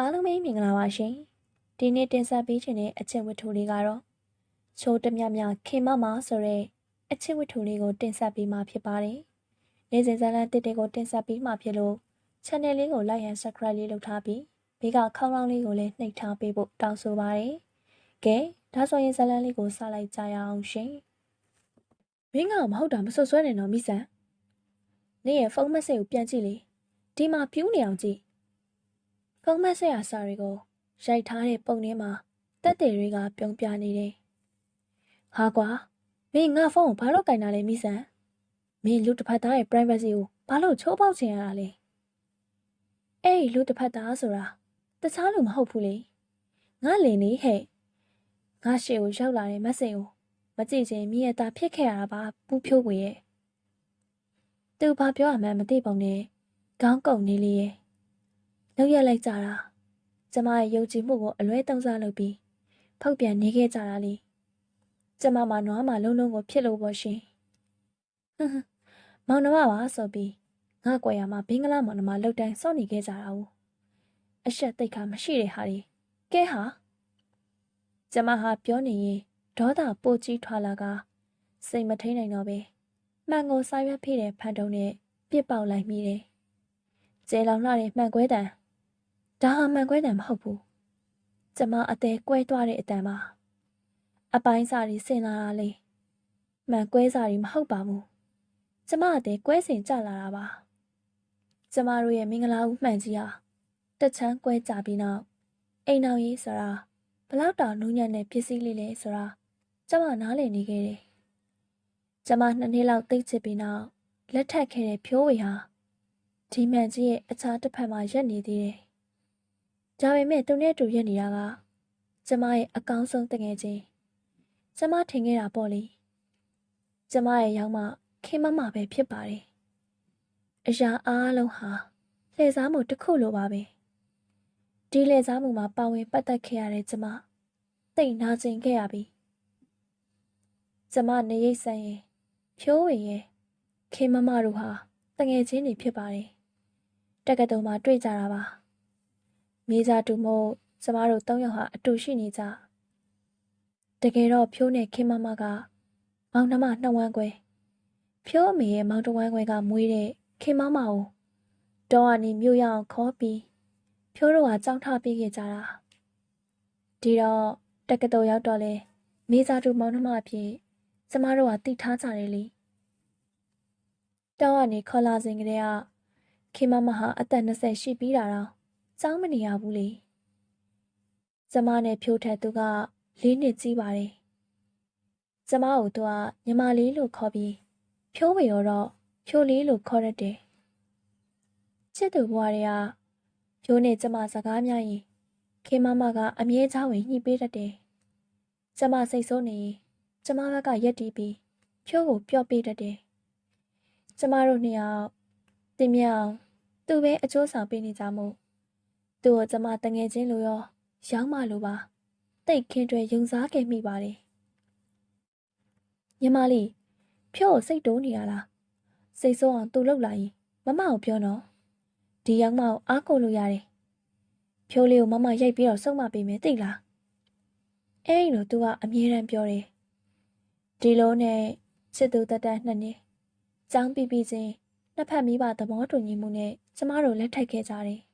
အားလုံးပဲမင်္ဂလာပါရှင်ဒီနေ့တင်ဆက်ပေးခြင်းတဲ့အချက်ဝတ္ထုလေးကတော့ချိုးတမြမြခင်မမဆိုတဲ့အချက်ဝတ္ထုလေးကိုတင်ဆက်ပေးမှာဖြစ်ပါတယ်နေ့စဉ်ဇာတ်လမ်းတစ်တွေကိုတင်ဆက်ပေးမှာဖြစ်လို့ channel လေးကို like and subscribe လေးလုပ်ထားပြီးဘေးကခေါင်းလောင်းလေးကိုလည်းနှိပ်ထားပေးဖို့တောင်းဆိုပါတယ်ကဲဒါဆိုရင်ဇာတ်လမ်းလေးကိုစလိုက်ကြရအောင်ရှင်မင်းကမဟုတ်တာမဆွဆွဲနဲ့တော့မိဆန်နေ့ရဲ့ဖုန်းမက်ဆေ့ကိုပြန်ကြည့်လေဒီမှာပြူးနေအောင်ကြည့် ဖုန်းမဆက်ရစာတွေကိုရိုက်ထားတဲ့ပုံထဲမှာတက်တယ်တွေကပြုံးပြနေတယ်။ဟာကွာမင်းငါဖုန်းကိုဘာလို့ကင်တာလဲမိဆန်။မင်းလူတစ်ဖက်သားရဲ့ privacy ကိုဘာလို့ချိုးပေါက်ချင်ရတာလဲ။အဲ့ဒီလူတစ်ဖက်သားဆိုတာတခြားလူမဟုတ်ဘူးလေ။ငါလင်နေဟဲ့။ငါရှေ့ကိုရောက်လာတဲ့မက်ဆေ့ကိုမကြည့်ချင်မိရတာဖြစ်ခဲ့ရတာပါပူးဖြိုးဝင်ရဲ့။သူဘာပြောရမှန်းမသိပုံနဲ့ခေါင်းကုံနေလေရဲ့။ လောက်ရလိုက်ကြတာကျမရဲ့ယုံကြည်မှုကိုအလွဲသုံးစားလုပ်ပြီးဖောက်ပြန်နေခဲ့ကြတာလေကျမမှာနွားမှာလုံးလုံးကိုဖြစ်လို့ပေါ့ရှင်ဟွန်းဟွန်းမောင်နှမပါဆိုပြီးငါကွယ်ရမှာဘင်္ဂလားမောင်နှမလောက်တိုင်းစောင့်နေခဲ့ကြတာ ਉ အဆက်တိတ်ခါမရှိတဲ့ဟာဒီကဲဟာကျမဟာပြောနေရင်ဒေါသပိုကြီးထွာလာကစိတ်မထိန်နိုင်တော့ပဲမှန်ကိုစာရွက်ဖိတဲ့ဖန်တုံးနဲ့ပြစ်ပေါက်လိုက်မိတယ်ကျဲလောင်လှတဲ့မှန်ကွဲတံ ဒါဟာမှန်ကွဲတံမဟုတ်ဘူးကျမအသေးကွဲသွားတဲ့အတန်ပါအပိုင်းစာတွေဆင်လာတာလေမှန်ကွဲစာတွေမဟုတ်ပါဘူးကျမအသေးကွဲစင်ကြလာတာပါကျမတို့ရဲ့မင်္ဂလာဦးမှန်ကြီးဟာတက်ချမ်းကွဲကြပြီးနောက်အိမ်တော်ကြီးဆိုတာဘလောက်တောင်နူးညံ့တဲ့ပစ္စည်းလေးလဲဆိုတာကျမနားလည်နေခဲ့တယ်ကျမနှစ်နှစ်လောက်သိချစ်ပြီးနောက်လက်ထပ်ခဲ့တဲ့ဖြိုးဝေဟာဒီမှန်ကြီးရဲ့အခြားတစ်ဖက်မှာရက်နေသေးတယ်။ ဒါပေမဲ့သူနဲ့တူရက်နေတာကကျမရဲ့အကောင်းဆုံးတငယ်ချင်း။ကျမထင်ခဲ့တာပေါ့လေ။ကျမရဲ့ရောက်မှခင်မမပဲဖြစ်ပါတယ်။အရာအားလုံးဟာလှည့်စားမှုတစ်ခုလိုပါပဲ။ဒီလှည့်စားမှုမှာပါဝင်ပတ်သက်ခဲ့ရတဲ့ကျမတိတ်နာကျင်ခဲ့ရပြီ။ကျမနေရိပ်ဆန်ရဲ့ဖြိုးဝင်ရဲ့ခင်မမတို့ဟာတငယ်ချင်းတွေဖြစ်ပါတယ်။တက္ကသိုလ်မှာတွေ့ကြတာပါ။ မိသားတူမို့ကျမတို့၃ယောက်ဟာအတူရှိနေကြ။တကယ်တော့ဖြိုးနဲ့ခင်မမကမောင်နှမနှဝမ်းခွဲဖြိုးအမေရဲ့မောင်တဝမ်းခွဲကမွေးတဲ့ခင်မမကိုတောကနေမြို့ရအောင်ခေါ်ပြီးဖြိုးတို့ကကြောင်းထားပေးခဲ့ကြတာ။ဒီတော့တက္ကသိုလ်ရောက်တော့လေမိသားတူမောင်နှမအဖြစ်ကျမတို့ကတည်ထားကြတယ်လေ။တောင်းကနေခေါ်လာစဉ်ကတည်းကခေမမဟာအသက်20ရှိပြီးတာတော့ စောင်းမနေရဘူးလေကျမနဲ့ဖြိုးထက်သူကလေးနှစ်ကြီးပါတယ်ကျမကိုသူကညီမလေးလို့ခေါ်ပြီးဖြိုးဝေရောတော့ဖြိုးလေးလို့ခေါ်ရတယ်ချစ်သူဘွားတွေကဖြိုးနဲ့ကျမစကားများရင်ခေမမကအမြဲချောင်းဝင်ညှိပေးတတ်တယ်ကျမစိတ်ဆိုးနေရင်ကျမဘက်ကရက်တီးပြီးဖြိုးကိုပြော့ပေးတတ်တယ်ကျမတို့နှစ်ယောက်တင်မြောင်သူပဲအကျိုးဆောင်ပေးနေကြမို့ သူ့ကိုကျမတငယ်ချင်းလိုရောရောင်းမလိုပါတိတ်ခင်းတွေယုံစားခဲ့မိပါတယ်ညီမလေးဖြို့ကိုစိတ်တိုးနေရလားစိတ်ဆိုးအောင်သူ့လောက်လာရင်မမကိုပြောနော်ဒီရောက်မကိုအားကိုလို့ရတယ်ဖြိုးလေးကိုမမရိုက်ပြီးတော့စုံမပေးမယ်သိလားအဲ့လိုသူကအမြဲတမ်းပြောတယ်ဒီလိုနဲ့ချစ်သူတက်တက်နှစ်နှစ်ចောင်းပြီးပြီးချင်းနှစ်ဖက်မိဘသဘောတူညီမှုနဲ့ကျမတို့လက်ထပ်ခဲ့ကြတယ်။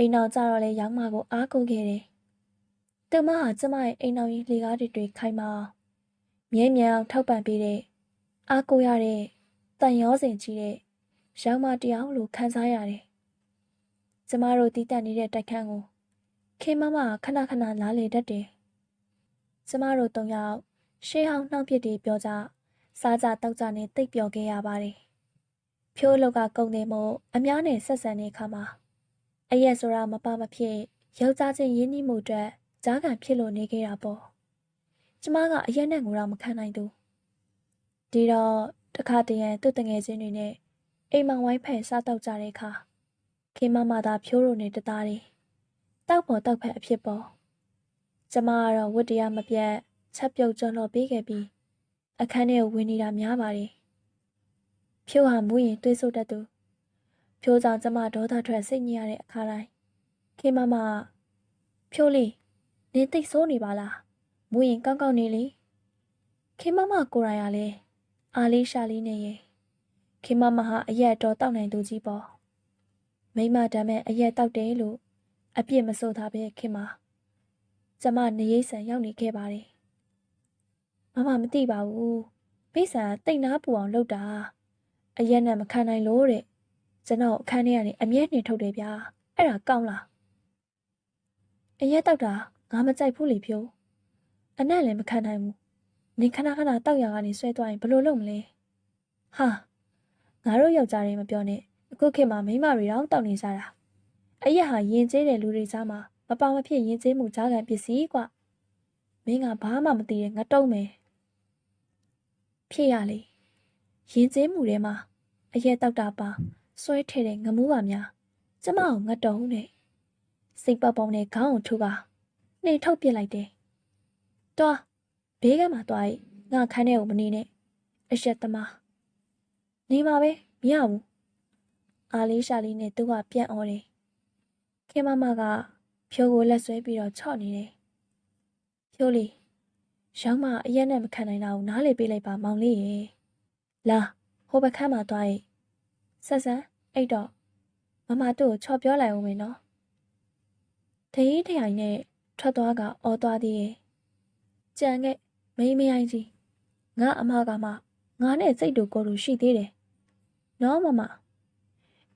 အိမ်တော်ကြတော့လေရောင်းမကိုအားကိုးခဲ့တယ်။သူမဟာကျမရဲ့အိမ်တော်ကြီးလေကားတွေတွေခိုင်းမအောင်မြဲမြံအောင်ထောက်ပံ့ပေးတဲ့အားကိုးရတဲ့တန်ရောစင်ကြီးတဲ့ရောင်းမတရားလိုခံစားရတယ်။ကျမတို့တီးတက်နေတဲ့တိုက်ခန်းကိုခင်မမခဏခဏလားလေတတ်တယ်။ကျမတို့တုံယောက်ရှေးဟောင်းနှောက်ပြစ်တွေပြောကြစားကြတောက်ကြနဲ့တိတ်ပျော်ခဲ့ရပါတယ်။ဖြိုးလောက်ကကုံတယ်မို့အများနဲ့ဆက်ဆံတဲ့အခါမှာ အရက်ဆိုတာမပါမဖြစ်ယောက်ျားချင်းရင်းနှီးမှုအတွက်ကြားခံဖြစ်လို့နေခဲ့တာပေါ့ကျမကအရက်နဲ့ငိုတော့မခံနိုင်သူဒီတော့တခါတရံသူ့တငယ်ချင်းတွေနဲ့အိမ်မောင်ဝိုင်းဖက်စားတော့ကြတဲ့အခါခေမမသာဖြိုးလို့နေတသားတွေတောက်ပေါ်တောက်ဖက်အဖြစ်ပေါ့ကျမကတော့ဝတ္တရားမပြတ်ချက်ပြုတ်ကြော်လို့ပေးခဲ့ပြီးအခန်းထဲကိုဝင်နေတာများပါတယ်ဖြိုးဟာမူးရင်တွေးဆိုတတ်သူ ဖြိုးဆောင်ကျမဒေါသထွက်စိတ်ညစ်ရတဲ့အခါတိုင်းခေမမဖြိုးလေးနင်းသိပ်ဆိုးနေပါလားမူရင်ကောင်းကောင်းနေလေခေမမကိုရိုင်ရလဲအားလေးရှာလေးနေရဲ့ခေမမဟာအရက်တော်တောက်နိုင်သူကြီးပေါ့မိမတမ်းမဲ့အရက်တောက်တယ်လို့အပြစ်မဆိုးသားပဲခေမကျမနေရိပ်ဆန်ရောက်နေခဲ့ပါတယ်မမမသိပါဘူးမိဆန်တိတ်နာပူအောင်လုပ်တာအရက်နဲ့မခံနိုင်လို့တဲ့ ကျွန်တော်အခန်းထဲကနေအမြဲနှင်ထုတ်တယ်ဗျာအဲ့ဒါကောင်းလားအရက်တောက်တာငါမကြိုက်ဘူးလေဖြိုးအနက်လည်းမခံနိုင်ဘူးနင်ခဏခဏတောက်ရကနေဆွဲသွားရင်ဘယ်လိုလုပ်မလဲဟာငါတို့ယောက်ျားတွေမပြောနဲ့အခုခေတ်မှာမိန်းမတွေတောင်တောက်နေကြတာအရက်ဟာယဉ်ကျေးတဲ့လူတွေကြားမှာမပေါမဖြစ်ယဉ်ကျေးမှုကြားကန်ပစ္စည်းကွမင်းကဘာမှမသိတဲ့ငါတုံးမယ်ဖြစ်ရလေယဉ်ကျေးမှုထဲမှာအရက်တောက်တာပါ ဆွဲထဲတဲ့ငမူးပါများကျမအောင်ငတ်တုံးနဲ့စိတ်ပေါက်ပေါက်နဲ့ခေါင်းကိုထိုးကနှိမ်ထုတ်ပစ်လိုက်တယ်။တွားဘေးကမှတွားရင်ငါခန်းထဲကိုမနေနဲ့အရှက်သမားနေပါပဲမရဘူးအားလေးရှာလေးနဲ့သူကပြန်អော်တယ်ခင်မမကဖြိုးကိုလက်ဆွဲပြီးတော့ချော့နေတယ်ဖြိုးလေးရောင်းမအရက်နဲ့မခံနိုင်တာကိုနားလေပေးလိုက်ပါမောင်လေးရေလာဟိုဘက်ခန်းမှာတွားရင်ဆက်ဆန်း အဲ့တော့မမတို့ကိုချော့ပြောလိုက်အောင်မယ်နော်တရင်ထိုင်နဲ့ထွက်သွားကအော်သွားသေးရဲ့ကြံခဲ့မိမရိုင်းကြီးငါအမကမှငါနဲ့စိတ်တူကိုယ်တူရှိသေးတယ်နော်မမ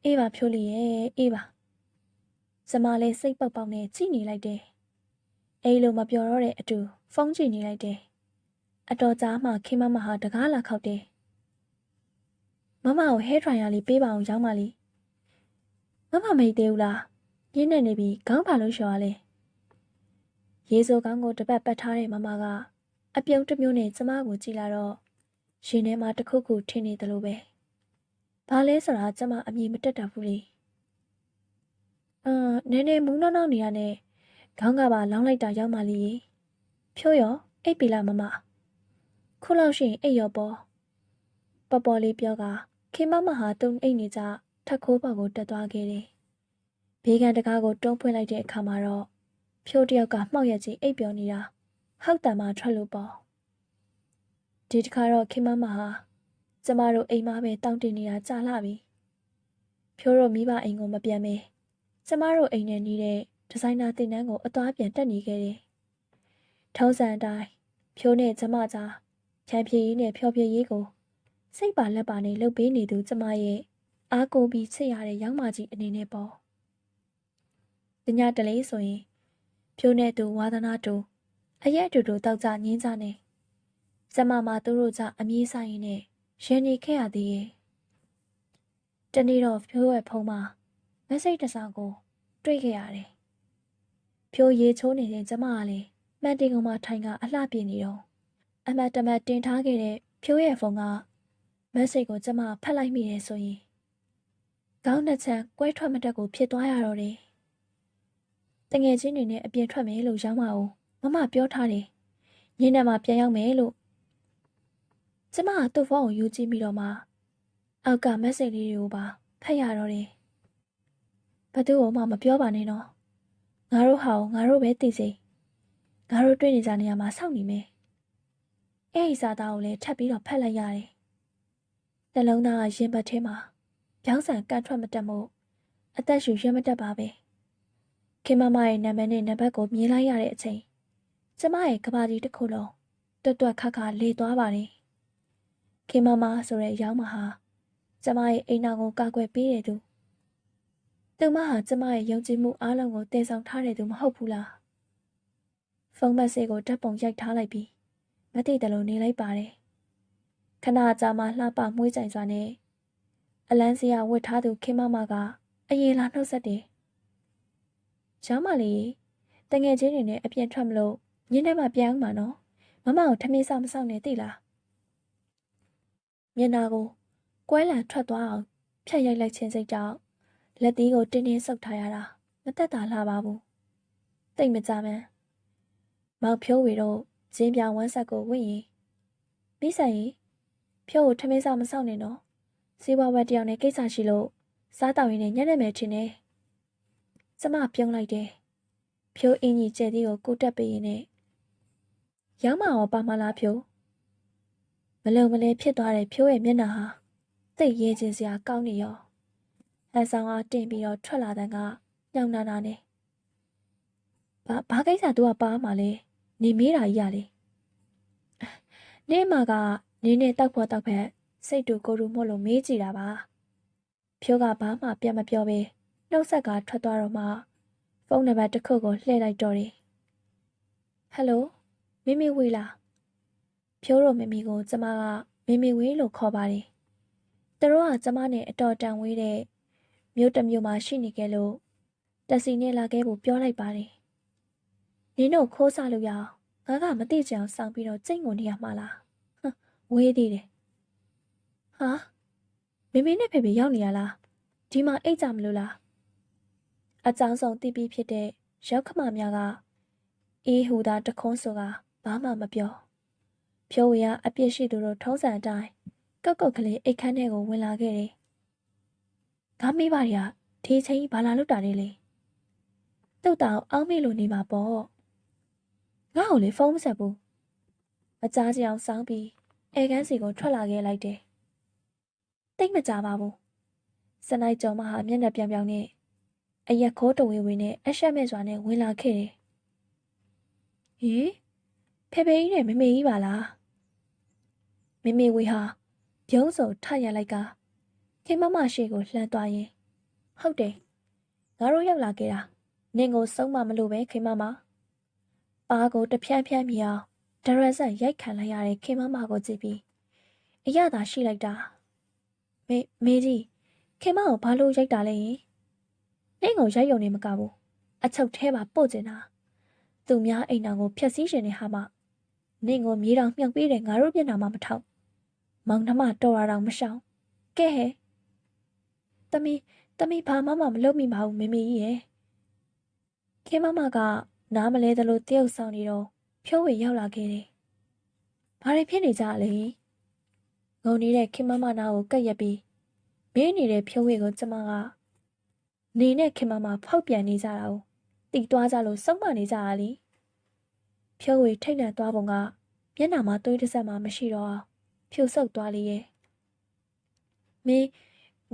အေးပါဖြိုးလီရဲ့အေးပါစမလေးစိတ်ပေါက်ပေါက်နဲ့ကြည့်နေလိုက်တယ်အဲ့လိုမပြောတော့တဲ့အတူဖုန်းကြည့်နေလိုက်တယ်အတော်ကြားမှခင်မမဟာတကားလာခောက်တယ် မမကိုဟဲထရိုင်ယာလေးပေးပါအောင်ရောင်းပါလိမမမိတ်သေးဘူးလားရင်းနေနေပြီခေါင်းပါလို့လျှော်ရလဲရေစိုးကောင်းကိုတပတ်ပတ်ထားတဲ့မမကအပြုံးတစ်မျိုးနဲ့ကျမကိုကြည့်လာတော့ရှင်ထဲမှာတခုခုထင်နေတယ်လို့ပဲဘာလဲဆိုတာကျမအမြင်မတက်တာဘူးလေအမ်နည်းနည်းမူးနှောင်းနှောင်းနေရနဲ့ခေါင်းကပါလောင်းလိုက်တာရောက်မှလီရေဖြိုးရောအိပ်ပြီလားမမခုလောက်ရှိရင်အိပ်ရောပေါ့ပေါ်ပေါ်လေးပြောက ခင်မမဟာတုံအိတ်နေကြထက်ခိုးဘော်ကိုတက်သွားခဲ့တယ်ဘေးကန်တကားကိုတွန်းဖွင့်လိုက်တဲ့အခါမှာတော့ဖြိုးတယောက်ကမှောက်ရက်ကြီးအိပ်ပျော်နေတာဟောက်တံမှထွက်လို့ပေါ့ဒီတစ်ခါတော့ခင်မမဟာကျမတို့အိမ်မှာပဲတောင်းတင်နေတာကြာလာပြီဖြိုးတို့မိဘအိမ်ကိုမပြန်မေကျမတို့အိမ်နဲ့နီးတဲ့ဒီဇိုင်နာတင်တန်းကိုအသွားပြန်တက်နေခဲ့တယ်ထုံးစံအတိုင်းဖြိုးနဲ့ကျမကြားချန်ပြေးရေးနဲ့ဖြောပြရေးကို စိတ်ပါလက်ပါနဲ့လှုပ်ပေးနေသူကျမရဲ့အားကိုပြီးချစ်ရတဲ့ရောက်မကြီးအနေနဲ့ပေါ့။တညတလေးဆိုရင်ဖြိုးနဲ့သူဝါသနာတူအရက်တူတူတောက်ကြငင်းကြနေ။ကျမမသူတို့ကြအမြည်ဆိုင်နဲ့ရင်နေခဲ့ရသေးရဲ့။တနေ့တော့ဖြိုးရဲ့ဖုံးမှာမက်ဆေ့တစ်စောင်ကိုတွေ့ခဲ့ရတယ်။ဖြိုးရေချိုးနေတဲ့ကျမကလည်းမှန်တင်ကောင်မှထိုင်ကအလှပြနေတော့အမတ်တမတ်တင်ထားခဲ့တဲ့ဖြိုးရဲ့ဖုန်းက မက်ဆေ့ကိုကျမဖတ်လိုက်မိတယ်ဆိုရင်ခေါင်းနှစ်ချမ်းကွဲထွက်မတက်ကိုဖြစ်သွားရတော့တယ်။တငယ်ချင်းတွေနဲ့အပြင်ထွက်မယ်လို့ရောင်းမအောင်မမပြောထားတယ်။ညနေမှပြန်ရောက်မယ်လို့ကျမကသူ့ဖုန်းကိုယူကြည့်ပြီးတော့မှအောက်ကမက်ဆေ့လေးတွေကိုပါဖတ်ရတော့တယ်။ဘသူ့ကိုမှမပြောပါနဲ့နော်။ငါတို့ဟာကိုငါတို့ပဲသိစေ။ငါတို့တွေ့နေကြနေရမှာစောင့်နေမယ်။အဲ့ဒီစာသားကိုလည်းထပ်ပြီးတော့ဖတ်လိုက်ရတယ်။ နှလုံးသားကရင်ဘတ်ထဲမှာပြောင်းဆန်ကန်ထွက်မတက်မို့အသက်ရှူရမတက်ပါပဲခင်မမရဲ့နာမည်နဲ့နံပါတ်ကိုမြင်လိုက်ရတဲ့အချိန်ကျမရဲ့ကဘာကြီးတစ်ခုလုံးတွတ်တွတ်ခါခါလေသွားပါတယ်ခင်မမဆိုတဲ့အယောင်းမဟာကျမရဲ့အိမ်နာကိုကာကွယ်ပေးတဲ့သူသူမဟာကျမရဲ့ယုံကြည်မှုအားလုံးကိုတည်ဆောင်ထားတဲ့သူမဟုတ်ဘူးလားဖုန်းမက်ဆေ့ကိုတပ်ပုံရိုက်ထားလိုက်ပြီးမသိတယ်လို့နေလိုက်ပါတယ် ခဏကြာမှလှပမွှေးကြိုင်စွာနဲ့အလန်းစရာဝတ်ထားသူခင်မမကအရင်လာနှုတ်ဆက်တယ်။ကျောင်းမလေးတငယ်ချင်းတွေနဲ့အပြင်ထွက်မလို့ညနေမှပြန်အောင်ပါနော်။မမကိုထမင်းစားမဆောင်နဲ့သိလား။မျက်နာကိုကွဲလန်ထွက်သွားအောင်ဖြတ်ရိုက်လိုက်ခြင်းစိတ်ကြောင့်လက်သီးကိုတင်းတင်းဆုပ်ထားရတာမသက်သာလှပါဘူး။တိတ်မကြမ်းမောင်ဖြိုးဝေတို့ဂျင်းပြဝမ်းဆက်ကိုဝင့်ရင်မိဆိုင်ရင် ဖြိုးကိုထမင်းစားမဆောင်နဲ့နော်။စီးပွားဝက်တယောက်နဲ့ကိစ္စရှိလို့စားတောက်ရင်းနဲ့ညနေမယ်ထင်တယ်ကျမပြုံးလိုက်တယ်ဖြိုးအင်းကြီးကျဲသေးကိုကိုတက်ပေးရင်နဲ့ရောက်မအောင်ပါမလားဖြိုးမလုံမလဲဖြစ်သွားတဲ့ဖြိုးရဲ့မျက်နှာဟာသိတ်ရဲခြင်းစရာကောင်းနေရောဟန်ဆောင်အားတင်ပြီးတော့ထွက်လာတဲ့ကညောင်နာနာနဲ့ဘာဘာကိစ္စသူကပါမှာလဲနေမေးတာကြီးရလေနေမှာက နင်းနဲ့တောက်ဖို့တောက်ဖက်စိတ်တူကိုယ်တူမို့လို့မေးကြည့်တာပါဖြိုးကဘာမှပြန်မပြောပဲနှုတ်ဆက်ကထွက်သွားတော့မှဖုန်းနံပါတ်တစ်ခုကိုလှည့်လိုက်တော့တယ်ဟယ်လိုမိမိဝေးလားဖြိုးတို့မိမိကိုကျမကမိမိဝေးလို့ခေါ်ပါတယ်သူတို့ကကျမနဲ့အတော်တန်ဝေးတဲ့မြို့တစ်မြို့မှာရှိနေကြလို့တက်စီနဲ့လာခဲ့ဖို့ပြောလိုက်ပါတယ်နင်းတို့ခိုးစားလို့ရအောင်ငါကမသိကြအောင်စောင့်ပြီးတော့ကြိတ်ငုံနေရမှာလားဟမ် ဝေးသေးတယ်ဟာမမေနဲ့ဖေဖေရောက်နေရလားဒီမှာအိတ်ကြမလို့လားအကြောင်းဆုံးတိပြီးဖြစ်တဲ့ရောက်ခမများကအေးဟူသာတခွန်းဆိုကဘာမှမပြောဖြိုးဝေကအပြစ်ရှိသူတို့ထုံးစံအတိုင်းကောက်ကောက်ကလေးအိတ်ခမ်းထဲကိုဝင်လာခဲ့တယ်။ငါမိပါရဒီအချိန်ကြီးဘာလာလို့တာလဲလေ။တုတ်တောင်အောင်းမေလို့နေမှာပေါ့။ငါ့ကိုလေဖုန်းမဆက်ဘူး။မကြားကြအောင်စောင်းပြီး အဲကန်းစီကိုထွက်လာခဲ့လိုက်တယ်။တိတ်မကြပါဘူး။စနိုက်ကျော်မဟာမျက်နှာပြောင်ပြောင်နဲ့အရက်ခိုးတဝေဝေနဲ့အရှက်မဲ့စွာနဲ့ဝင်လာခဲ့တယ်။ဟေးဖေဖေကြီးနဲ့မမေကြီးပါလားမမေဝေဟာပြုံးစုံထရလိုက်ကခင်မမရှိကိုလှမ်းသွားရင်ဟုတ်တယ်ငါတို့ရောက်လာခဲ့တာနင်ကိုစုံမမလို့ပဲခင်မမပါကိုတဖြန်းဖြန်းမြအောင် ဒရက်ဆက်ရိုက်ခံလိုက်ရတဲ့ခင်မမကိုကြည့်ပြီးအရသာရှိလိုက်တာမေမေကြီးခင်မကိုဘာလို့ရိုက်တာလဲယင်နင့်ကိုရိုက်ရုံနဲ့မကဘူးအချုပ်ထဲမှာပို့ကျင်တာသူများအိမ်တော်ကိုဖျက်ဆီးရှင်နေဟာမှနင့်ကိုမြေတောင်မြှောက်ပေးတယ်ငါတို့မျက်နှာမှာမထောက်မောင်နှမတော်ရအောင်မရှောင်ကဲဟဲ့တမီတမီဘာမှမမလုပ်မိပါဘူးမမေကြီးရဲ့ခေမမကနားမလဲသလိုတယောက်ဆောင်နေတော့ ဖြိုးဝေရောက်လာခဲ့တယ်ဘာတွေဖြစ်နေကြလဲငုံနေတဲ့ခေမမနာကိုကက်ရက်ပြီးမင်းနေတဲ့ဖြိုးဝေကိုကျမကနေနဲ့ခေမမဖောက်ပြန်နေကြတာကိုတီသွားကြလို့စုံမနေကြတာလीဖြိုးဝေထိတ်လန့်သွားပုံကမျက်နှာမှာသွေးတစ်ဆက်မှမရှိတော့အောင်ဖြူဆုပ်သွားလေရဲ့မင်း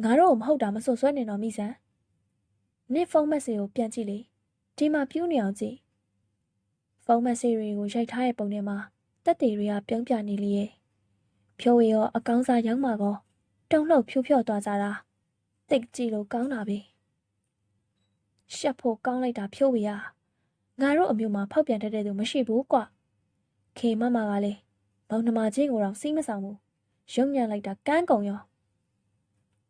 ငါတို့မဟုတ်တာမဆွဆွဲနေတော့မိစံနင့်ဖုန်းမက်ဆေ့ကိုပြန်ကြည့်လေဒီမှာပြူးနေအောင်ကြည့် ဖုန်းမက်ဆေ့တွေကိုရိုက်ထားတဲ့ပုံထဲမှာတက်တေတွေကပြုံးပြနေလေရဲ့ဖြိုးဝေရောအကောင်းစားရောက်မှာကောတုံလှုပ်ဖြူဖြော့သွားကြတာတိတ်ကြည့်လို့ကောင်းတာပဲရှက်ဖို့ကောင်းလိုက်တာဖြိုးဝေရငါတို့အမျိုးမှာဖောက်ပြန်တတ်တဲ့သူမရှိဘူးကွခေမမကလည်းမောင်နှမချင်းကိုတော့စီးမဆောင်ဘူးရုံညံလိုက်တာကန်းကုံရော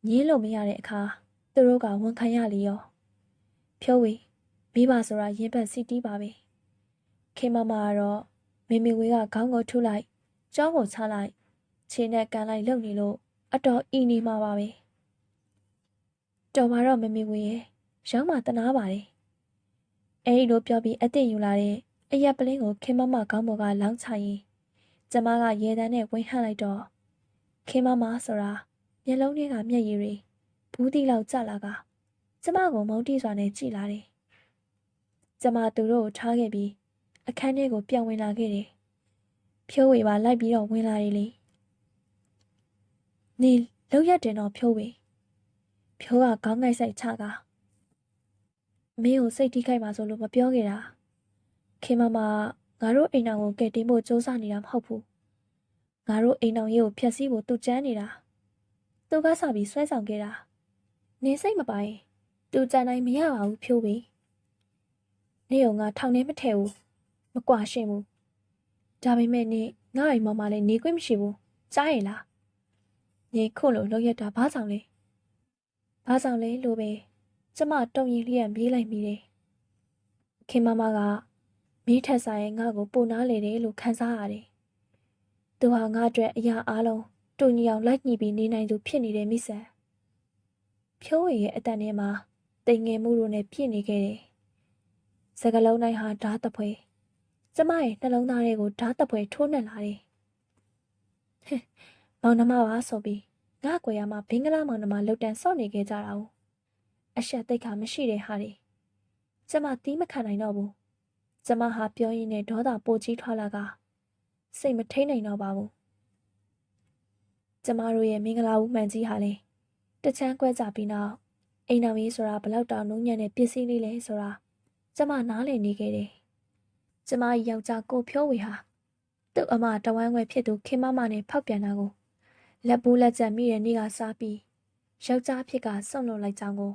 ညင်းလို့မရတဲ့အခါသူတို့ကဝန်ခံရလေရောဖြိုးဝေမိဘဆိုတာရင်ပတ်စီတီးပါပဲ ခေမမကတော့မေမေဝေးကခေါင်းကိုထုလိုက်ကြောင်းကိုချလိုက်ခြေနဲ့ကန်လိုက်လှုပ်နေလို့အတော်အီနေမှာပါပဲတော်ပါတော့မေမေဝေးရဲ့ရောင်းမှတနာပါတယ်အဲဒီလိုပြောပြီးအသင့်ယူလာတဲ့အရက်ပလင်းကိုခင်မမခေါင်းပေါ်ကလောင်းချရင်ကျမကရေတန်းနဲ့ဝင်ဟန့်လိုက်တော့ခင်မမဆိုတာမျက်လုံးထဲကမျက်ရည်တွေဘူးတီလောက်ကျလာကကျမကိုမုန်းတီးစွာနဲ့ကြည်လာတယ်။ကျမသူတို့ကိုထားခဲ့ပြီး အခန်းထဲကိုပြန်ဝင်လာခဲ့တယ်။ဖြိုးဝေပါလိုက်ပြီးတော့ဝင်လာတယ်လေ။နေလောက်ရက်တင်တော့ဖြိုးဝေဖြိုးကခေါင်းငိုက်ဆိုင်ချကမင်းကိုစိတ်ထိခိုက်ပါဆိုလို့မပြောခဲ့တာခင်မမငါတို့အိမ်အောင်ကိုကဲတင်ဖို့စူးစမ်းနေတာမဟုတ်ဘူးငါတို့အိမ်အောင်ရေးကိုဖျက်ဆီးဖို့သူကြမ်းနေတာသူကစပြီးဆွဲဆောင်ခဲ့တာနေစိတ်မပိုင်သူကြံနိုင်မရပါဘူးဖြိုးပြီနေုံငါထောင်ထဲမထဲဘူးမ ကွာရှင်းဘူးဒါပေမဲ့နေငါ့အိမ်မမလည်းနေခွင့်မရှိဘူးကြားရလားနေခုလို့လောက်ရတာဘာဆောင်လဲဘာဆောင်လဲလို့ပဲကျမတုံရင်လျက်ပြေးလိုက်မိတယ်ခင်မမကမီးထက်ဆိုင်ငါ့ကိုပိုနားလေတယ်လို့ခံစားရတယ်။သူဟာငါ့အတွက်အရာအလုံးတူညီအောင်လိုက်ညှိပြီးနေနိုင်သူဖြစ်နေတယ်မိဆန်။ဖြိုးဝေရဲ့အတန်ထဲမှာတိမ်ငယ်မှုတို့နဲ့ပြည့်နေခဲ့တယ်။စကလုံးတိုင်းဟာဓာတ်တပွဲ ကျမရဲ့နှလုံးသားတွေကိုဓာတ်တပွဲထိုးနှက်လာတယ်။မောင်နှမပါဆိုပြီးငါ့ကွယ်ရမှာဘင်္ဂလားမောင်နှမလှုပ်တန်းစော့နေခဲ့ကြတာ哦။အဆက်တိတ်ခါမရှိတဲ့ဟာတွေကျမသီးမခံနိုင်တော့ဘူးကျမဟာပြောရင်းနဲ့ဒေါသပိုကြီးထွားလာကစိတ်မထိန်နိုင်တော့ပါဘူးကျမတို့ရဲ့မင်္ဂလာဦးမှန်ကြီးဟာလေတချမ်းကွဲကြပြီးနောက်အိမ်တော်ကြီးဆိုတာဘလောက်တောင်နှုံးညံ့တဲ့ပစ္စည်းလေးလဲဆိုတာကျမနားလည်နေခဲ့တယ် ကျမယောက်ျားကိုဖြိုးဝေဟာသူ့အမတဝမ်းခွဲဖြစ်သူခင်မမနဲ့ဖောက်ပြန်တာကိုလက်ဘူးလက်ချက်မိတဲ့နေ့ကစားပြီးယောက်ျားဖြစ်ကဆုံးလွတ်လိုက်ကြောင်းကို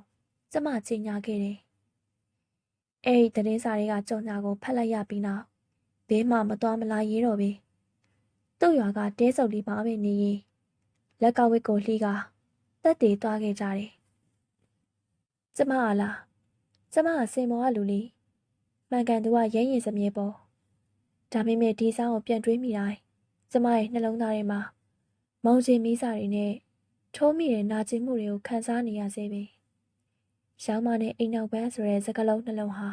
ကျမကြီးညာခဲ့တယ်။အဲ့ဒီသတင်းစာတွေကကြော်ညာကိုဖတ်လိုက်ရပြီးနောက်ဘေးမှမသွားမလာရေးတော့ပြီ။သူ့ရွာကတဲစုပ်လေးပါပဲနေရင်လက်ကဝစ်ကိုလှီးကတက်တည်သွားခဲ့ကြတယ်။ကျမဟာလားကျမဟာစင်မောကလူလေး မှန်ကန်သူကရဲရင်စမြဲပေါ်ဒါပေမဲ့ဒီဆောင်ကိုပြန်တွေးမိတိုင်းကျမရဲ့နှလုံးသားထဲမှာမုံချင်မီးစာတွေနဲ့ထိုးမိတဲ့နာကျင်မှုတွေကိုခံစားနေရစေပဲ။ရောင်းမနဲ့အိမ်နောက်ပန်းဆိုတဲ့စကားလုံးနှလုံးဟာ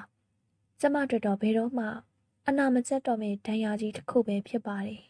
ကျမတို့တော့ဘယ်တော့မှအနာမကျက်တော့မယ့်ဒဏ်ရာကြီးတစ်ခုပဲဖြစ်ပါတယ်